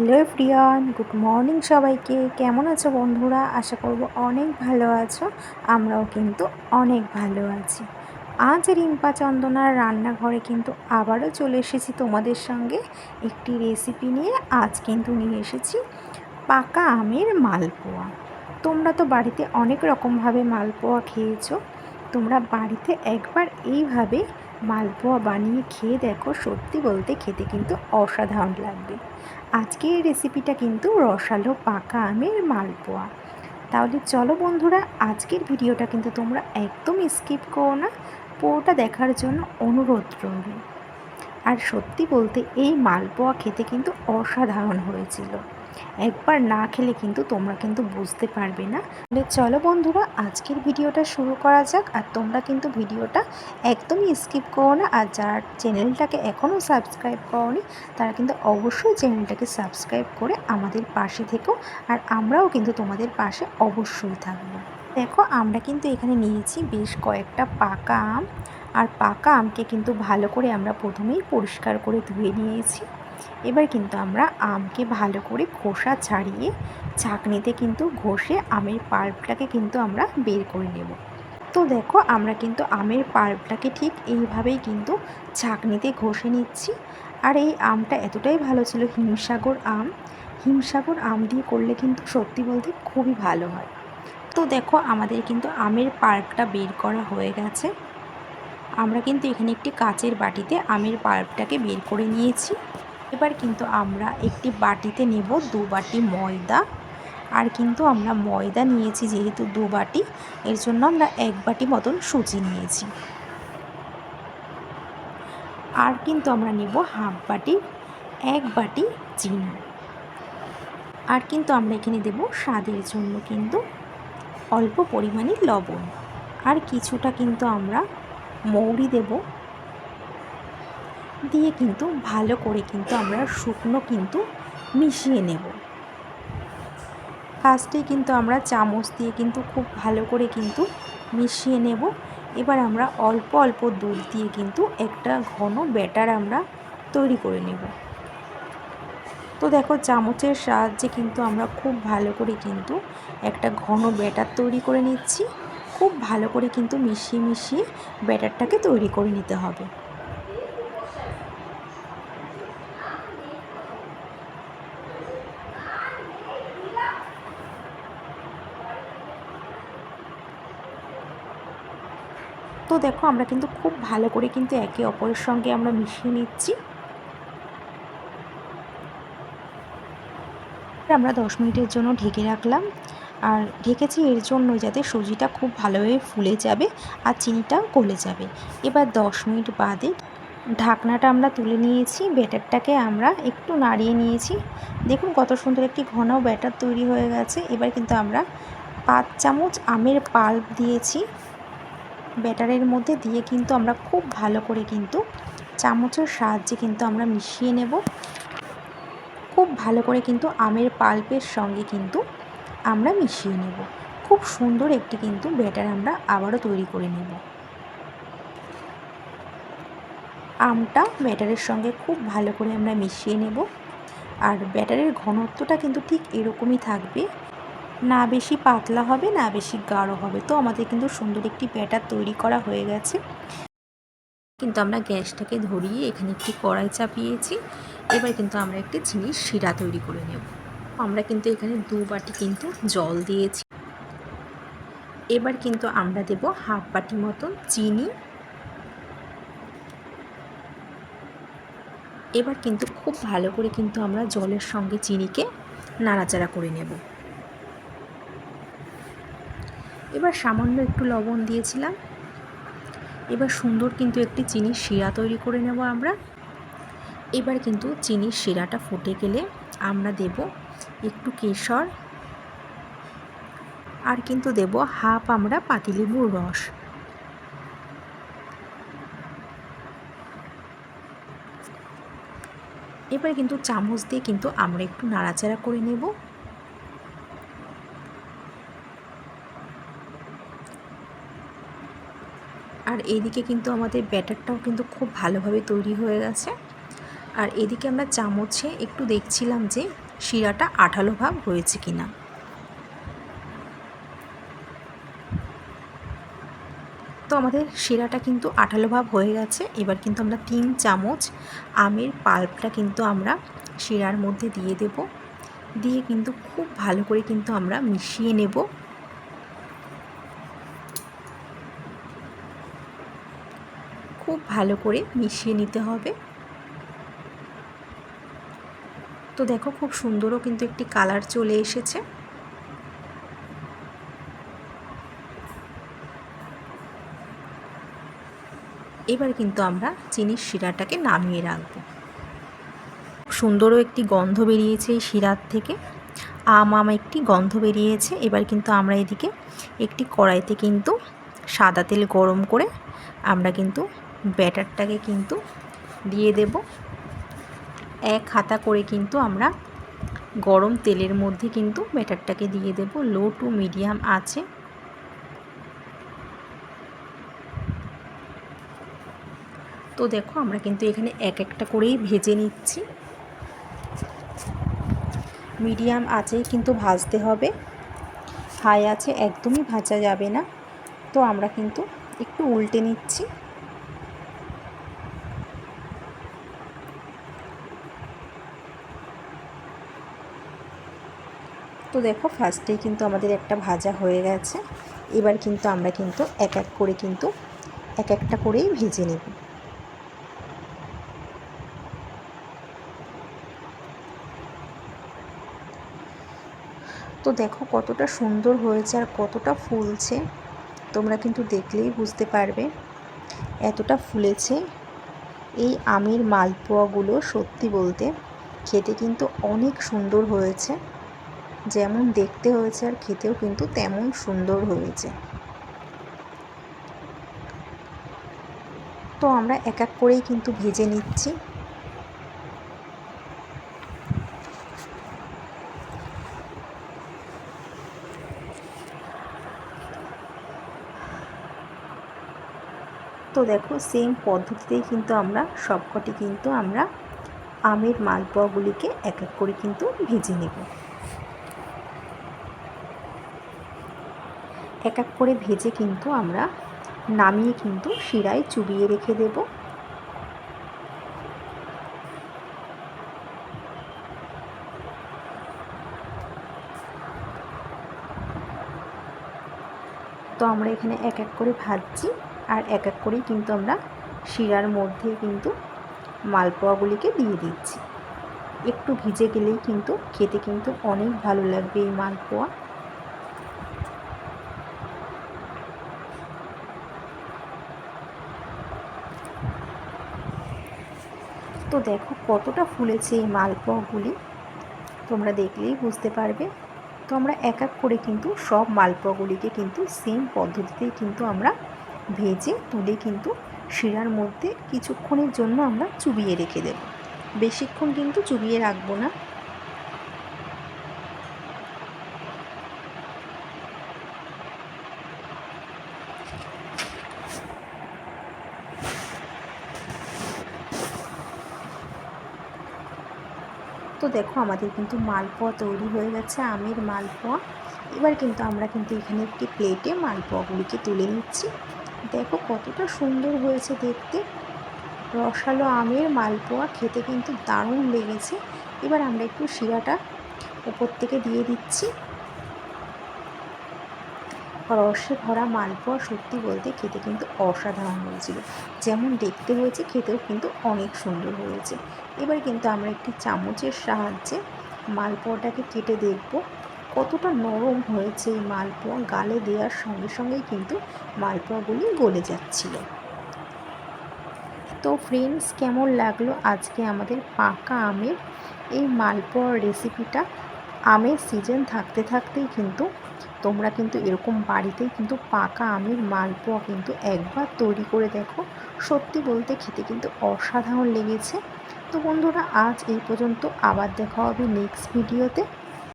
Hello Priyan good morning সবাইকে। কেমন আছো বন্ধুরা? আশা করব অনেক ভালো আছো, আমরাও কিন্তু অনেক ভালো আছি। আজ রিম্পা চন্দনার রান্নাঘরে কিন্তু আবারও চলে এসেছি তোমাদের সঙ্গে। একটি রেসিপি নিয়ে আজ কিন্তু নিয়ে এসেছি পাকা আমের মালপোয়া। তোমরা তো বাড়িতে অনেক রকমভাবে মালপোয়া খেয়েছো। তোমরা বাড়িতে একবার এইভাবে মালপোয়া বানিয়ে খেয়ে দেখো, সত্যি বলতে খেতে কিন্তু অসাধারণ লাগবে। আজকের রেসিপিটা কিন্তু রসালো পাকা আমের মালপোয়া। তাহলে চলো বন্ধুরা, আজকের ভিডিওটা কিন্তু তোমরা একদম স্কিপ করো না, পুরোটা দেখার জন্য অনুরোধ রইল। আর সত্যি বলতে এই মালপোয়া খেতে কিন্তু অসাধারণ হয়েছিল। একবার না খেলে কিন্তু তোমরা কিন্তু বুঝতে পারবে না। চলো বন্ধুরা, আজকের ভিডিওটা শুরু করা যাক। আর তোমরা কিন্তু ভিডিওটা একদমই স্কিপ করো না। আর যারা চ্যানেলটাকে এখনও সাবস্ক্রাইব করনি, তারা কিন্তু অবশ্যই চ্যানেলটাকে সাবস্ক্রাইব করে আমাদের পাশে থেকো। আর আমরাও কিন্তু তোমাদের পাশে অবশ্যই থাকব। দেখো, আমরা কিন্তু এখানে নিয়েছি বেশ কয়েকটা পাকা আম। আর পাকা আমকে কিন্তু ভালো করে আমরা প্রথমেই পরিষ্কার করে ধুয়ে নিয়েছি। এবার কিন্তু আমরা আমকে ভালো করে খোসা ছাড়িয়ে ছাঁকনিতে কিন্তু ঘষে আমের পাল্পটাকে কিন্তু আমরা বের করে নেব। তো দেখো, আমরা কিন্তু আমের পাল্পটাকে ঠিক এইভাবেই কিন্তু ছাঁকনিতে ঘষে নিচ্ছি। আর এই আমটা এতটাই ভালো ছিল, হিমসাগর আম। হিমসাগর আম দিয়ে করলে কিন্তু সত্যি বলতে খুবই ভালো হয়। তো দেখো, আমাদের কিন্তু আমের পাল্পটা বের করা হয়ে গেছে। আমরা কিন্তু এখানে একটি কাচের বাটিতে আমের পাল্পটাকে বের করে নিয়েছি। এবার কিন্তু আমরা একটি বাটিতে নেব দু বাটি ময়দা। আর কিন্তু আমরা ময়দা নিয়েছি যেহেতু দু বাটি, এর জন্য আমরা এক বাটি মতন সুজি নিয়েছি। আর কিন্তু আমরা নেব হাফ বাটি, এক বাটি চিনি। আর কিন্তু আমরা এখানে দেব স্বাদের জন্য কিন্তু অল্প পরিমাণে লবণ। আর কিছুটা কিন্তু আমরা মৌরি দেব। দিয়ে কিন্তু ভালো করে কিন্তু আমরা শুকনো কিন্তু মিশিয়ে নেব। ফার্স্টে কিন্তু আমরা চামচ দিয়ে কিন্তু খুব ভালো করে কিন্তু মিশিয়ে নেব। এবার আমরা অল্প অল্প দুধ দিয়ে কিন্তু একটা ঘন ব্যাটার আমরা তৈরি করে নেব। তো দেখো চামচের সাহায্যে কিন্তু আমরা খুব ভালো করে কিন্তু একটা ঘন ব্যাটার তৈরি করে নিচ্ছি। খুব ভালো করে কিন্তু মিশিয়ে মিশিয়ে ব্যাটারটাকে তৈরি করে নিতে হবে। তো দেখো, আমরা কিন্তু খুব ভালো করে কিন্তু একে অপরের সঙ্গে আমরা মিশিয়ে নিচ্ছি। আমরা দশ মিনিটের জন্য ঢেকে রাখলাম। আর ঢেকেছি এর জন্য যাতে সুজিটা খুব ভালোভাবে ফুলে যাবে আর চিনিটাও গলে যাবে। এবার দশ মিনিট বাদে ঢাকনাটা আমরা তুলে নিয়েছি। ব্যাটারটাকে আমরা একটু নাড়িয়ে নিয়েছি। দেখুন কত সুন্দর একটি ঘন ব্যাটার তৈরি হয়ে গেছে। এবার কিন্তু আমরা পাঁচ চামচ আমের পাল্প দিয়েছি। ব্যাটারের মধ্যে দিয়ে কিন্তু আমরা খুব ভালো করে কিন্তু চামচের সাহায্যে কিন্তু আমরা মিশিয়ে নেব। খুব ভালো করে কিন্তু আমের পাল্পের সঙ্গে কিন্তু আমরা মিশিয়ে নেব। খুব সুন্দর একটি কিন্তু ব্যাটার আমরা আবারও তৈরি করে নেব। আমটা ব্যাটারের সঙ্গে খুব ভালো করে আমরা মিশিয়ে নেব। আর ব্যাটারের ঘনত্বটা কিন্তু ঠিক এরকমই থাকবে। না বেশি পাতলা হবে, না বেশি গাঢ় হবে। তো আমাদের কিন্তু সুন্দর একটি ব্যাটার তৈরি করা হয়ে গেছে। কিন্তু আমরা গ্যাসটাকে ধরিয়ে এখানে একটি কড়াই চাপিয়েছি। এবার কিন্তু আমরা একটি চিনির শিরা তৈরি করে নেব। আমরা কিন্তু এখানে দু বাটি কিন্তু জল দিয়েছি। এবার কিন্তু আমরা দেব হাফ বাটি মতন চিনি। এবার কিন্তু খুব ভালো করে কিন্তু আমরা জলের সঙ্গে চিনিকে নাড়াচাড়া করে নেব। এবার সামান্য একটু লবণ দিয়েছিলাম। এবার সুন্দর কিন্তু একটি চিনির শিরা তৈরি করে নেব আমরা। এবার কিন্তু চিনির শিরাটা ফুটে গেলে আমরা দেব একটু কেশর আর কিন্তু দেব হাফ আমরা পাতিলেবুর রস। এবার কিন্তু চামচ দিয়ে কিন্তু আমরা একটু নাড়াচাড়া করে নেব। এইদিকে কিন্তু আমাদের ব্যাটারটাও কিন্তু খুব ভালোভাবে তৈরি হয়ে গেছে। আর এদিকে আমরা চামচে একটু দেখছিলাম যে শিরাটা আঠালো ভাব হয়েছে কিনা। তো আমাদের শিরাটা কিন্তু আঠালো ভাব হয়ে গেছে। এবার কিন্তু আমরা তিন চামচ আমের পাল্পটা কিন্তু আমরা শিরার মধ্যে দিয়ে দেব। দিয়ে কিন্তু খুব ভালো করে কিন্তু আমরা মিশিয়ে নেব খুব ভালো করে মিশিয়ে নিতে হবে। তো দেখো খুব সুন্দরও কিন্তু একটি কালার চলে এসেছে। এবার কিন্তু আমরা চিনির শিরাটাকে নামিয়ে রাখব। সুন্দরও একটি গন্ধ বেরিয়েছে এই শিরার থেকে। আম আম একটি গন্ধ বেরিয়েছে। এবার কিন্তু আমরা এদিকে একটি কড়াইতে কিন্তু সাদা তেল গরম করে আমরা কিন্তু ব্যাটারটাকে কিন্তু দিয়ে দেব। এক হাতা করে কিন্তু আমরা গরম তেলের মধ্যে কিন্তু ব্যাটারটাকে দিয়ে দেব। লো টু মিডিয়াম আছে। তো দেখো আমরা কিন্তু এখানে এক একটা করেই ভেজে নিচ্ছি। মিডিয়াম আঁচেই কিন্তু ভাজতে হবে। হাই আছে, একদমই ভাজা যাবে না। তো আমরা কিন্তু একটু উল্টে নিচ্ছি। তো দেখো ফার্স্টেই কিন্তু আমাদের একটা ভাজা হয়ে গেছে। এবার কিন্তু আমরা কিন্তু এক এক করে কিন্তু এক একটা করেই ভেজে নেব। তো দেখো, কতটা সুন্দর হয়েছে আর কতটা ফুলছে। তোমরা কিন্তু দেখলেই বুঝতে পারবে এতটা ফুলেছে। এই আমের মালপোয়াগুলো সত্যি বলতে খেতে কিন্তু অনেক সুন্দর হয়েছে। যেমন দেখতে হয়েছে আর খেতেও কিন্তু তেমন সুন্দর হয়েছে। তো আমরা এক এক করেই কিন্তু ভেজে নিচ্ছি। তো দেখো সেম পদ্ধতিতেই কিন্তু আমরা সবকটি কিন্তু আমরা আমের মালপোয়াগুলিকে এক এক করে কিন্তু ভেজে নেব। এক এক করে ভেজে কিন্তু আমরা নামিয়ে কিন্তু শিরায় চুবিয়ে রেখে দেব। তো আমরা এখানে এক এক করে ভাজছি আর এক এক করেই কিন্তু আমরা শিরার মধ্যে কিন্তু মালপোয়াগুলিকে দিয়ে দিচ্ছি। একটু ভিজে গেলেই কিন্তু খেতে কিন্তু অনেক ভালো লাগবে এই মালপোয়া। তো দেখো কতটা ফুলেছে এই মালপোয়াগুলি। তোমরা দেখলেই বুঝতে পারবে। তো আমরা এক এক করে কিন্তু সব মালপোয়াগুলিকে কিন্তু সেম পদ্ধতিতে কিন্তু আমরা ভেজে, তুলে কিন্তু শিরার মধ্যে কিছুক্ষণের জন্য আমরা চুবিয়ে রেখে দেব। বেশিক্ষণ কিন্তু চুবিয়ে রাখব না। তো দেখো আমাদের কিন্তু মালপোয়া তৈরি হয়ে গেছে, আমের মালপোয়া। এবার কিন্তু আমরা কিন্তু এখানে একটি প্লেটে মালপোয়াগুলিকে তুলে নিচ্ছি। দেখো কতটা সুন্দর হয়েছে দেখতে। রসালো আমের মালপোয়া খেতে কিন্তু দারুণ লেগেছে। এবার আমরা একটু শিরাটা ওপর থেকে দিয়ে দিচ্ছি। রসে ভরা মালপোয়া সত্যি বলতে খেতে কিন্তু অসাধারণ হয়েছিল। যেমন দেখতে হয়েছে, খেতেও কিন্তু অনেক সুন্দর হয়েছে। এবার কিন্তু আমরা একটি চামচের সাহায্যে মালপোয়াটাকে কেটে দেখব। কতটা নরম হয়েছে এই মালপোয়া, গালে দেওয়ার সঙ্গে সঙ্গেই কিন্তু মালপোয়াগুলি গলে যাচ্ছিল। তো ফ্রেন্ডস কেমন লাগল আজকে আমাদের পাকা আমের? এই মালপোয়ার রেসিপিটা আমের সিজন থাকতে থাকতেই কিন্তু তোমরা কিন্তু এরকম বাড়িতেই কিন্তু পাকা আমের মালপোয়া কিন্তু একবার তৈরি করে দেখো। সত্যি বলতে খেতে কিন্তু অসাধারণ লেগেছে। তো বন্ধুরা, আজ এই পর্যন্ত আবার দেখা হবে নেক্সট ভিডিওতে